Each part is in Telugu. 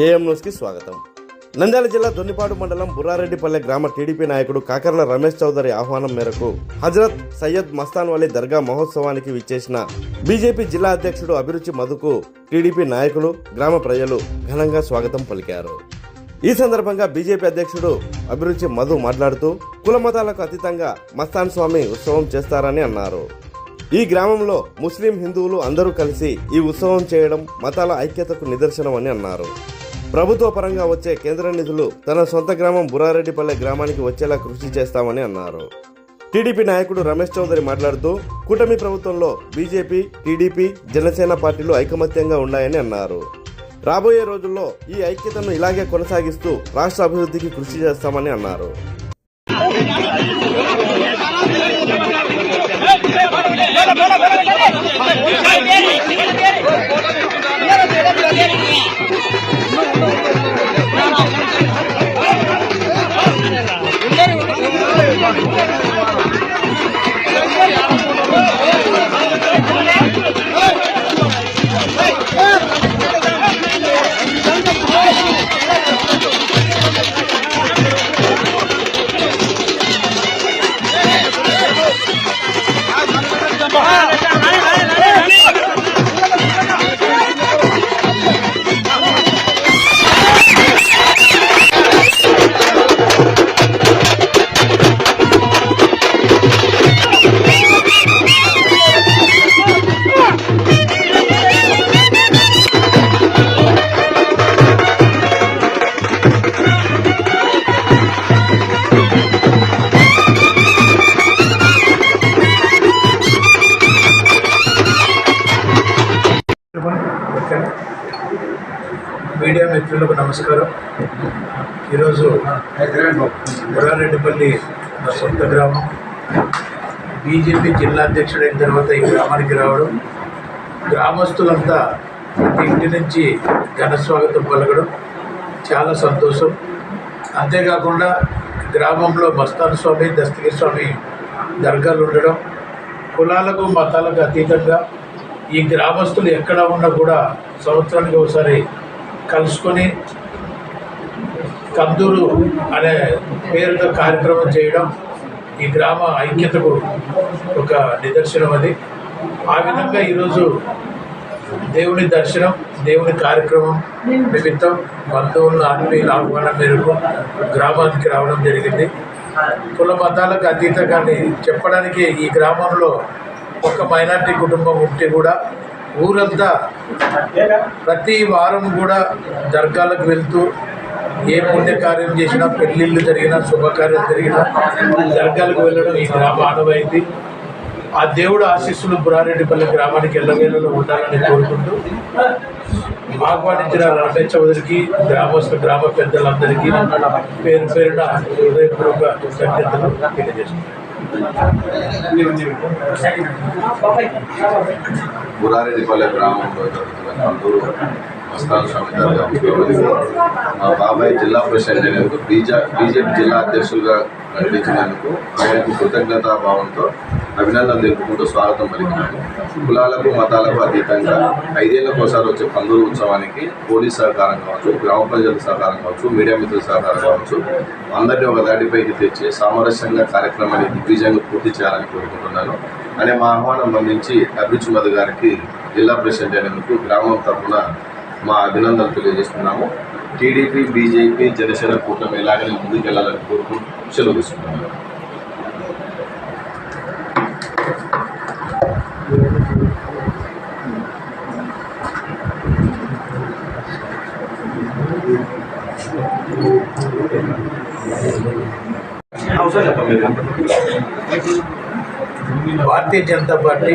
ఏఎం న్యూస్కి స్వాగతం. నంద్యాల జిల్లా దొన్నిపాడు మండలం బుర్రారెడ్డిపల్లె గ్రామ టీడీపీ నాయకుడు కాకర్ల రమేష్ చౌదరి ఆహ్వానం మేరకు హజరత్ సయ్యద్ మస్తాన్ వలీ దర్గా మహోత్సవానికి విచ్చేసిన బీజేపీ జిల్లా అధ్యక్షుడు అభిరుచి మధుకు టీడీపీ నాయకులు గ్రామ ప్రజలు ఘనంగా స్వాగతం పలికారు. ఈ సందర్భంగా బీజేపీ అధ్యక్షుడు అభిరుచి మధు మాట్లాడుతూ కుల మతాలకు అతీతంగా మస్తాన్ స్వామి ఉత్సవం చేస్తారని అన్నారు. ఈ గ్రామంలో ముస్లిం హిందువులు అందరూ కలిసి ఈ ఉత్సవం చేయడం మతాల ఐక్యతకు నిదర్శనమని అన్నారు. ప్రభుత్వ పరంగా వచ్చే కేంద్ర నిధులు తన సొంత గ్రామం బురారెడ్డిపల్లె గ్రామానికి వచ్చేలా కృషి చేస్తామని అన్నారు. టీడీపీ నాయకుడు రమేష్ చౌదరి మాట్లాడుతూ కూటమి ప్రభుత్వంలో బీజేపీ టీడీపీ జనసేన పార్టీలు ఐకమత్యంగా ఉన్నాయని అన్నారు. రాబోయే రోజుల్లో ఈ ఐక్యతను ఇలాగే కొనసాగిస్తూ రాష్ట్ర అభివృద్ధికి కృషి చేస్తామని అన్నారు. Bahar! మీడియా మిత్రులకు నమస్కారం. ఈరోజు బుర్రారెడ్డిపల్లి నా సొంత గ్రామం. బీజేపీ జిల్లా అధ్యక్షుడైన తర్వాత ఈ గ్రామానికి రావడం గ్రామస్తులంతా ప్రతి ఇంటి నుంచి ఘనస్వాగతం పలకడం చాలా సంతోషం. అంతేకాకుండా గ్రామంలో మస్తాన్ స్వామి దస్తగిరి స్వామి దర్గాలు ఉండడం కులాలకు మతాలకు అతీతంగా ఈ గ్రామస్తులు ఎక్కడ ఉన్నా కూడా సంవత్సరానికి ఒకసారి కలుసుకొని కందూరు అనే పేరుతో కార్యక్రమం చేయడం ఈ గ్రామ ఐక్యతకు ఒక నిదర్శనం అది. ఆ విధంగా ఈరోజు దేవుని దర్శనం దేవుని కార్యక్రమం నిమిత్తం బంధువులను ఆత్మీయుల ఆహ్వానం మేరకు గ్రామానికి రావడం జరిగింది. కుల మతాలకు అతీతంగానే చెప్పడానికి ఈ గ్రామంలో ఒక మైనార్టీ కుటుంబం ఉంటే కూడా ఊరంతా ప్రతి వారం కూడా దర్గాలకు వెళ్తూ ఏ పుణ్యకార్యం చేసినా పెళ్ళిళ్ళు జరిగినా శుభకార్యం జరిగినా దర్గాలకు వెళ్ళడం ఈ గ్రామ ఆనవైంది ఆ దేవుడు ఆశీస్సులు బురారెడ్డిపల్లి గ్రామానికి ఎల్లవేళలో ఉండాలని కోరుకుంటూ ఆహ్వానించిన రమేష్ చౌదరికి గ్రామస్థ గ్రామ పెద్దలందరికీ పేరు పేరున హృదయపూర్వక కృతజ్ఞతలు తెలియజేస్తున్నాను. బురారెడ్డిపల్లె గ్రామంలో జరుగుతున్న కందూరు మస్తాన్ స్వామి దర్గా ఉత్సవానికి మా బాబాయ్ జిల్లా ప్రెసిడెంట్ అయినందుకు బీజా బీజేపీ జిల్లా అధ్యక్షులుగా నడిపించినందుకు ఆయనకు కృతజ్ఞతా భావంతో అభినందనలు తెలుపుకుంటూ స్వాగతం పలికినాడు. కులాలకు మతాలకు అతీతంగా ఐదేళ్ళకు ఒకసారి వచ్చే పందూరు ఉత్సవానికి పోలీస్ సహకారం కావచ్చు గ్రామ ప్రజల సహకారం కావచ్చు మీడియా మిత్రుల సహకారం కావచ్చు అందరినీ ఒక దాటిపైకి తెచ్చి సామరస్యంగా కార్యక్రమాన్ని దిగ్విజయంగా పూర్తి చేయాలని కోరుకుంటున్నాను. అనే మా ఆహ్వానం అందించి అభిరుచి మధు గారికి జిల్లా ప్రెసిడెంట్ అయినందుకు గ్రామం తరఫున మా అభినందనలు తెలియజేస్తున్నాము. టీడీపీ బీజేపీ జనసేన కూటమి ఎలాగనే ముందుకెళ్ళాలని కోరుకుంటూ సెలవు తీసుకుంటున్నాను. భారతీయ జనతా పార్టీ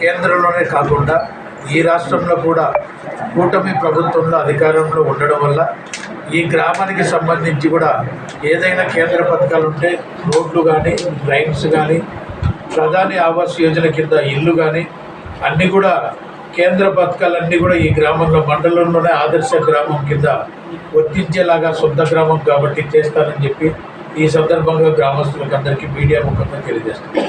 కేంద్రంలోనే కాకుండా ఈ రాష్ట్రంలో కూడా కూటమి ప్రభుత్వంలో అధికారంలో ఉండడం వల్ల ఈ గ్రామానికి సంబంధించి కూడా ఏదైనా కేంద్ర పథకాలు ఉంటే రోడ్లు కానీ డ్రైన్స్ కానీ ప్రధాని ఆవాస్ యోజన కింద ఇల్లు కానీ అన్నీ కూడా కేంద్ర పథకాలన్నీ కూడా ఈ గ్రామంలో మండలంలోనే ఆదర్శ గ్రామం కింద వర్తించేలాగా సొంత గ్రామం కాబట్టి చేస్తానని చెప్పి ఈ సందర్భంగా గ్రామస్తులకు అందరికీ మీడియా ముఖంగా తెలియజేస్తాను